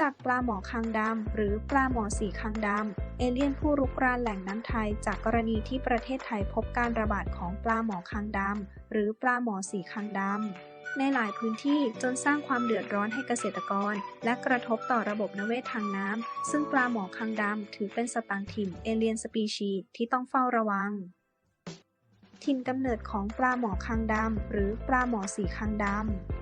จักปลาหมอคางดำ หรือปลาหมอสีคางดำ เอเลี่ยนผู้รุกรานแหล่งน้ำไทย จากกรณีที่ประเทศไทยพบการระบาดของปลาหมอคางดำ หรือปลาหมอสีคางดำ ในหลายพื้นที่จนสร้างความเดือดร้อนให้เกษตรกร และกระทบต่อระบบนิเวศทางน้ำ ซึ่งปลาหมอคางดำ ถือเป็นสตางถิ่นเอเลียนสปีชีส์ที่ต้องเฝ้าระวังถิ่นกำเนิดของปลาหมอคางดำ หรือปลาหมอสีคางดำ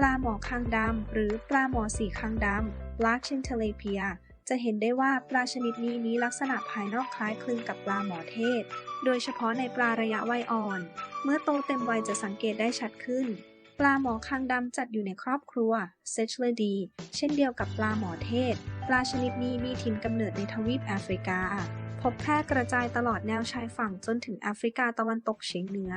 ปลาหมอคางดำหรือปลาหมอสีคางดำ Black c h i n t i l a p i a จะเห็นได้ว่าปลาชนิดนี้มีลักษณะภายนอกคล้ายคลึงกับปลาหมอเทศ โดยเฉพาะในปลาระยะวัยอ่อน เมื่อโตเต็มวัยจะสังเกตได้ชัดขึ้น ปลาหมอคางดำจัดอยู่ในครอบครัว c e t h l i d e เช่นเดียวกับปลาหมอเทศ ปลาชนิดนี้มีถิ่นกำเนิดในทวีปแอฟริกา พบแพร่กระจายตลอดแนวชายฝั่งจนถึงแอฟริกาตะวันตกเฉียงเหนือ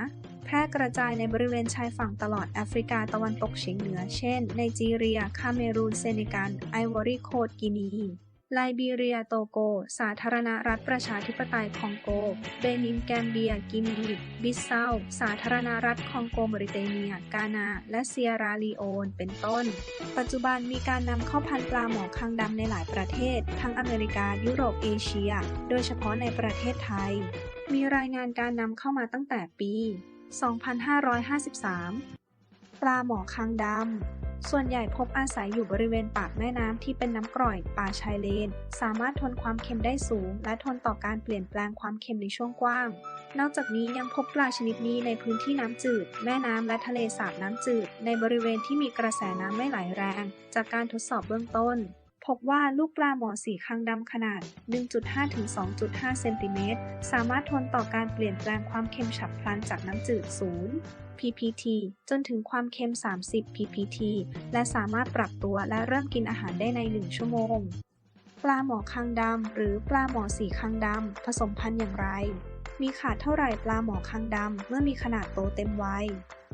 แพร่กระจายในบริเวณชายฝั่งตลอดแอฟริกาตะวันตกเฉียงเหนือ เช่นไนจีเรียคาเมรูนเซเนกัลไอวอรีโคสต์กินี ไลบีเรีย โตโก สาธารณรัฐประชาธิปไตยคองโก เบนิน แกมเบีย กินีบิสเซา สาธารณรัฐคองโกมริเตเนีย กานา และเซียราลีโอน เป็นต้น ปัจจุบันมีการนำเข้าพันธุ์ปลาหมอคางดำในหลายประเทศ ทั้งอเมริกา ยุโรป เอเชีย โดยเฉพาะในประเทศไทย มีรายงานการนำเข้ามาตั้งแต่ปี 2553 ปลาหมอคางดำ ส่วนใหญ่พบอาศัยอยู่บริเวณปากแม่น้ำที่เป็นน้ำกร่อย ป่าชายเลน สามารถทนความเค็มได้สูง และทนต่อการเปลี่ยนแปลงความเค็มในช่วงกว้าง นอกจากนี้ยังพบปลาชนิดนี้ในพื้นที่น้ำจืด แม่น้ำและทะเลสาบน้ำจืด ในบริเวณที่มีกระแสน้ำไม่ไหลแรง จากการทดสอบเบื้องต้น พบว่าลูกปลาหมอสีคางดำขนาด 1.5 ถึง 2.5 เซนติเมตร สามารถทนต่อการเปลี่ยนแปลงความเค็มฉับพลันจากน้ำจืดศูนย์ ppt จนถึงความเค็ม 30 ppt และสามารถปรับตัวและเริ่มกินอาหารได้ใน 1 ชั่วโมง ปลาหมอคางดำหรือปลาหมอสีคางดำผสมพันธุ์อย่างไร มีขาดเท่าไหร่ปลาหมอคางดำเมื่อมีขนาดโตเต็มวัย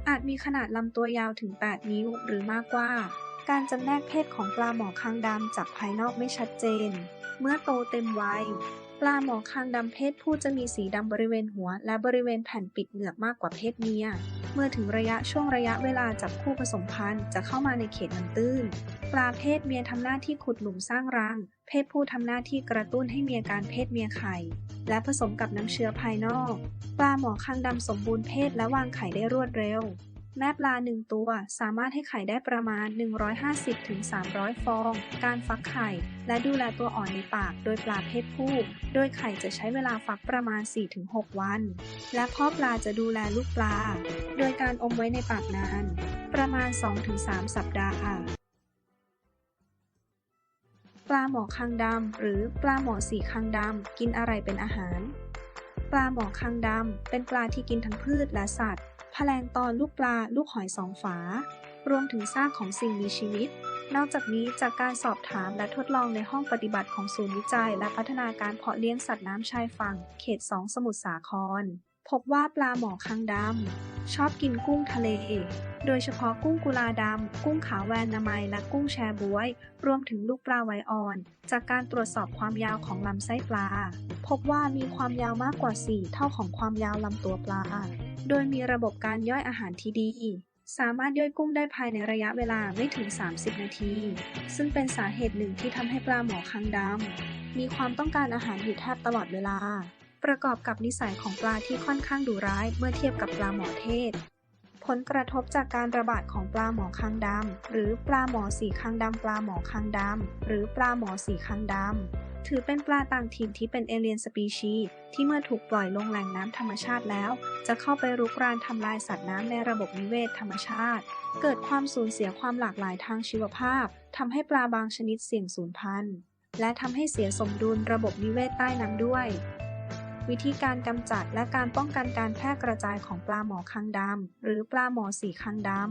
อาจมีขนาดลำตัวยาวถึง 8 นิ้วหรือมากกว่า การจำแนกเพศของปลาหมอคางดำจากภายนอกไม่ชัดเจน เมื่อโตเต็มวัย ปลาหมอคางดำเพศผู้จะมีสีดำบริเวณหัว และบริเวณแผ่นปิดเหงือกมากกว่าเพศเมีย เมื่อถึงระยะช่วงระยะเวลาจับคู่ผสมพันธุ์จะเข้ามาในเขตน้ำตื้น ปลาเพศเมียทำหน้าที่ขุดหลุมสร้างรัง เพศผู้ทำหน้าที่กระตุ้นให้เมียการเพศเมียไข่ และผสมกับน้ำเชื้อภายนอก ปลาหมอคางดำสมบูรณ์เพศและวางไข่ได้รวดเร็ว แม่ปลาหนึ่งตัว สามารถให้ไข่ได้ประมาณ 150-300 ฟอง การฟักไข่ และดูแลตัวอ่อนในปากโดยปลาเพศผู้ โดยไข่จะใช้เวลาฟักประมาณ 4-6 วัน และพ่อปลาจะดูแลลูกปลา โดยการอมไว้ในปากนาน ประมาณ 2-3 สัปดาห์ปลาหมอคางดำ หรือปลาหมอสีคางดำ กินอะไรเป็นอาหาร ปลาหมอคางดำ เป็นปลาที่กินทั้งพืชและสัตว์ แผลงตอนลูกปลาลูกหอยสองฝา รวมถึงซากของสิ่งมีชีวิต นอกจากนี้จากการสอบถามและทดลองในห้องปฏิบัติของศูนย์วิจัย และพัฒนาการเพาะเลี้ยงสัตว์น้ำชายฝั่ง เขต 2 สมุทรสาคร พบว่าปลาหมอคางดำชอบกินกุ้งทะเล โดยเฉพาะกุ้งกุลาดำ กุ้งขาวแวนนามัย และกุ้งแชบวย รวมถึงลูกปลาไวอ่อน จากการตรวจสอบความยาวของลำไส้ปลา พบว่ามีความยาวมากกว่า 4 เท่าของความยาวลำตัวปลา โดยมีระบบการย่อยอาหารที่ดี สามารถย่อยกุ้งได้ภายในระยะเวลาไม่ถึง 30 นาที ซึ่งเป็นสาเหตุหนึ่งที่ทำให้ปลาหมอคางดำมีความต้องการอาหารอยู่แทบตลอดเวลา ประกอบกับนิสัยของปลาที่ค่อนข้างดุร้ายเมื่อเทียบกับปลาหมอเทศ ผลกระทบจากการระบาดของปลาหมอคางดำหรือปลาหมอสีคางดำปลาหมอคางดำหรือปลาหมอสีคางดำ ถือเป็นปลาต่างถิ่นที่เป็นเอเลียนสปีชีส์ที่เมื่อถูกปล่อยลงแหล่งน้ำธรรมชาติแล้ว จะเข้าไปรุกรานทำลายสัตว์น้ำในระบบนิเวศธรรมชาติ เกิดความสูญเสียความหลากหลายทางชีวภาพทำให้ปลาบางชนิดเสี่ยงสูญพันธุ์ และทำให้เสียสมดุลระบบนิเวศใต้น้ำด้วย วิธีการกำจัดและการป้องกันการแพร่กระจายของปลาหมอคางดำหรือปลาหมอสีคางดำ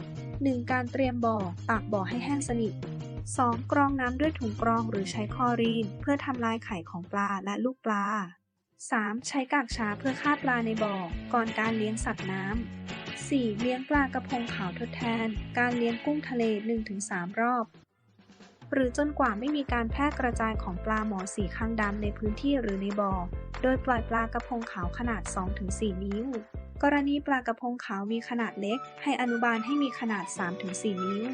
1. การเตรียมบ่อ ปากบ่อให้แห้งสนิท 2. กรองน้ำด้วยถุงกรองหรือใช้คอรีน เพื่อทำลายไข่ของปลาและลูกปลา 3. ใช้กากชาเพื่อฆ่าปลาในบ่อ ก่อนการเลี้ยงสัตว์น้ำ 4. เลี้ยงปลากระพงขาวทดแทน การเลี้ยงกุ้งทะเล 1-3 รอบ หรือจนกว่าไม่มีการแพร่กระจายของปลาหมอสีคางดำในพื้นที่หรือในบ่อ โดยปล่อยปลากระพงขาวขนาด 2-4 นิ้ว กรณีปลากระพงขาวมีขนาดเล็ก ให้อนุบาลให้มีขนาด 3-4 นิ้ว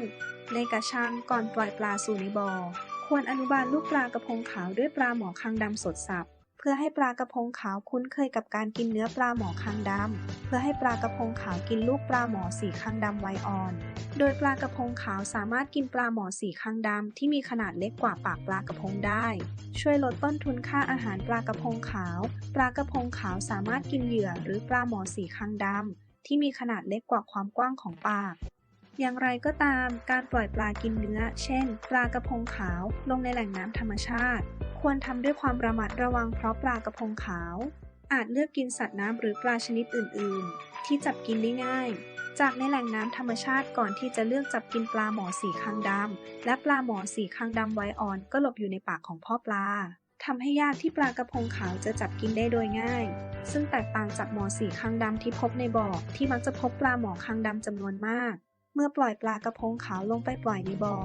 ในกระชังก่อนปล่อยปลาสู่ในบ่อ ควรอนุบาลลูกปลากระพงขาวด้วยปลาหมอคางดำสดสับ พื่อให้ปลากระพงขาวคุ้นเคยกับการกินเนื้อปลาหมอคางดำ เพื่อให้ปลากระพงขาวกินลูกปลาหมอสีคางดำไวอ่อน โดยปลากระพงขาวสามารถกินปลาหมอสีคางดำที่มีขนาดเล็กกว่าปากปลากระพงได้ ช่วยลดต้นทุนค่าอาหารปลากระพงขาว ปลากระพงขาวสามารถกินเหยื่อหรือปลาหมอสีคางดำที่มีขนาดเล็กกว่าความกว้างของปากอย่างไรก็ตาม การปล่อยปลากินเนื้อ เช่น ปลากระพงขาว ลงในแหล่งน้ำธรรมชาติ ควรทำด้วยความระมัดระวังเพราะปลากระพงขาว อาจเลือกกินสัตว์น้ำหรือปลาชนิดอื่น ๆ ที่จับกินได้ง่าย จากในแหล่งน้ำธรรมชาติก่อนที่จะเลือกจับกินปลาหมอสีคางดำและปลาหมอสีคางดำไว้อ่อนก็หลบอยู่ในปากของพ่อปลาทำให้ยากที่ปลากระพงขาวจะจับกินได้โดยง่าย ซึ่งแตกต่างจากหมอสีคางดำที่พบในบ่อที่มักจะพบปลาหมอคางดำจำนวนมาก เมื่อปล่อยปลากระพงขาวลงไปปล่อยในบ่อ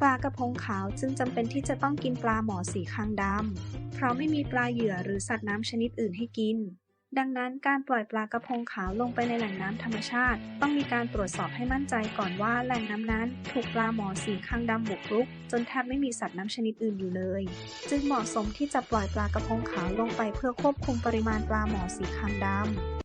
ปลากระพงขาวจึงจำเป็นที่จะต้องกินปลาหมอสีคางดำ เพราะไม่มีปลาเหยื่อหรือสัตว์น้ำชนิดอื่นให้กิน ดังนั้นการปล่อยปลากระพงขาวลงไปในแหล่งน้ำธรรมชาติ ต้องมีการตรวจสอบให้มั่นใจก่อนว่าแหล่งน้ำนั้น ถูกปลาหมอสีคางดำบุกรุก จนแทบไม่มีสัตว์น้ำชนิดอื่นอยู่เลย จึงเหมาะสมที่จะปล่อยปลากระพงขาวลงไปเพื่อควบคุมปริมาณปลาหมอสีคางดำ